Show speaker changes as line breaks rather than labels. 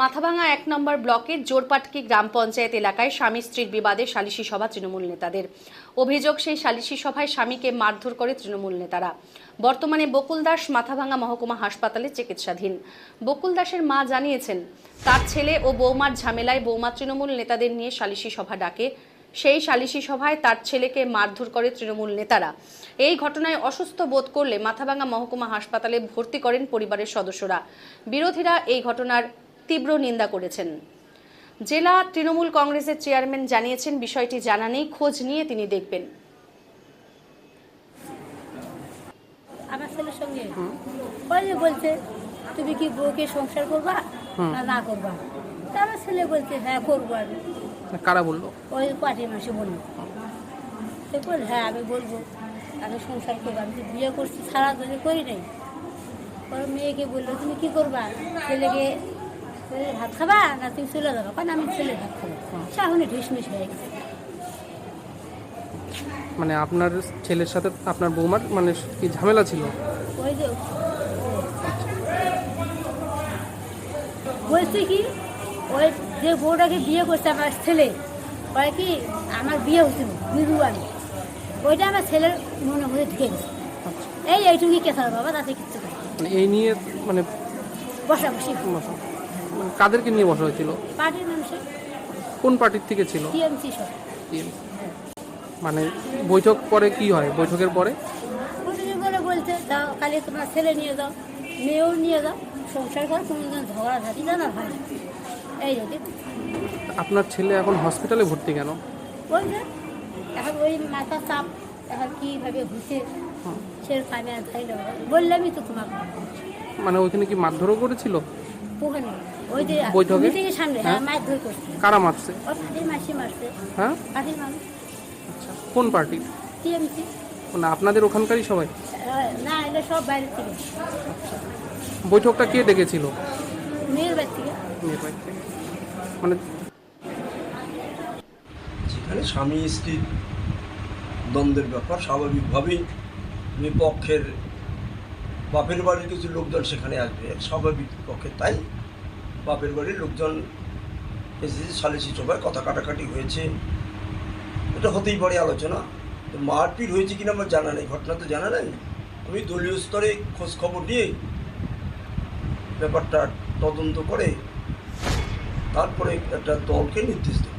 মাথাভাঙা এক নম্বর ব্লকের জোরপাটকি গ্রাম পঞ্চায়েত এলাকায় স্বামী স্ত্রীর বিবাদে সালিশি সভা তৃণমূল নেতাদের। অভিযোগ, সেই সালিশি সভায় স্বামীকে মারধর করে তৃণমূল নেতারা। বর্তমানে বকুল দাস মাথাভাঙা মহকুমা হাসপাতালে চিকিৎসাধীন। বকুল দাসের মা জানিয়েছেন, তার ছেলে ও বৌমার ঝামেলায় বৌমা তৃণমূল নেতাদের নিয়ে সালিশি সভা ডাকে। সেই সালিশি সভায় তার ছেলেকে মারধর করে তৃণমূল নেতারা। এই ঘটনায় অসুস্থ বোধ করলে মাথাভাঙা মহকুমা হাসপাতালে ভর্তি করেন পরিবারের সদস্যরা। বিরোধীরা এই ঘটনার তীব্র নিন্দা করেছেন। জেলা তৃণমূল কংগ্রেসের চেয়ারম্যান জানিয়েছেন বিষয়টি জানা নেই খোঁজ নিয়ে তিনি দেখবেন।
আমার ছেলের সঙ্গে বলছে তুমি কি বউকে সংসার করবা না না করবা? আমার ছেলে বলছে হ্যাঁ করব আমি।
কারা বলল?
ওই পার্টি মাসে বলল। সে বল হ্যাঁ আমি বলব। আমি সংসার করব আমি বিয়ে করছি সারা ধরে করি নাই। ওর মেয়েকে বলল তুমি কি করবা? ছেলেকে ছেলে ভাত খাবা না তুমি চলে যাবা কারণ আমি ছেলে ভাত খাব। সে এখন ঢিসমিস হয়ে গেছে
মানে আপনার ছেলের সাথে আপনার বৌমার মানে কি ঝামেলা ছিল?
ওই যে বলছি কি ওই যে বউটাকে বিয়ে করছে আমার ছেলে ওই কি আমার বিয়ে হচ্ছিল বিরুয়ানি ওইটা আমার ছেলের মনে হয়ে ঢুকে গেছে। এই এইটুকুই কেসার বাবা তাতে কিচ্ছু
মানে এই নিয়ে মানে
বসা বসি।
বসা। কাদেরকে নিয়ে বসা হয়েছিল?
পার্টির মানুষের
কোন পার্টির থেকে ছিল?
টিএমসি সব
মানে বৈঠক পরে কি হয়? বৈঠকের পরে?
প্রতিদিন করে বলছে তোমার ছেলে নিয়ে যাও মেয়েও নিয়ে যাও সংসার করে কোনোদিন ঝগড়া ঝাঁটি জানা হয়। না। এই যদি
আপনার ছেলে এখন হসপিটালে ভর্তি কেন?
ওই এখন ওই মাথা চাপ এখন কীভাবে বললামই তো তোমাকে
মানে ওইখানে কি মারধরও করেছিল?
ওখানে ওই যে
বৈঠকে?
মিটিংয়ের সামনে হ্যাঁ
হ্যাঁ।
ধরে করছে।
কারা মারছে?
ওই পাটির মাসি মারছে।
হ্যাঁ?
মানুষ
আচ্ছা কোন পার্টি?
টিএমসি।
মানে আপনাদের ওখানকারই সবাই?
না এলে সব বাইরে থেকে।
বৈঠকটা কে ডেকেছিল
মেয়ের বাড়ি থেকে।
মেয়ের বাড়ি থেকে। মানে
যেখানে স্বামী স্ত্রীর দ্বন্দ্বের ব্যাপার স্বাভাবিকভাবেই বিপক্ষের বাপের বাড়ির কিছু লোকজন সেখানে আসবে স্বাভাবিক পক্ষে তাই বাপের বাড়ির লোকজন এসেছে সালিসি সভায় কথা কাটাকাটি হয়েছে। এটা হতেই পারে আলোচনা। তো মারপিট হয়েছে কিনা আমার জানা নেই, ঘটনা তো জানা নেই। আমি দলীয় স্তরে খোঁজ খবর নিয়ে ব্যাপারটা তদন্ত করে তারপরে একটা দলকে নির্দেশ দেব।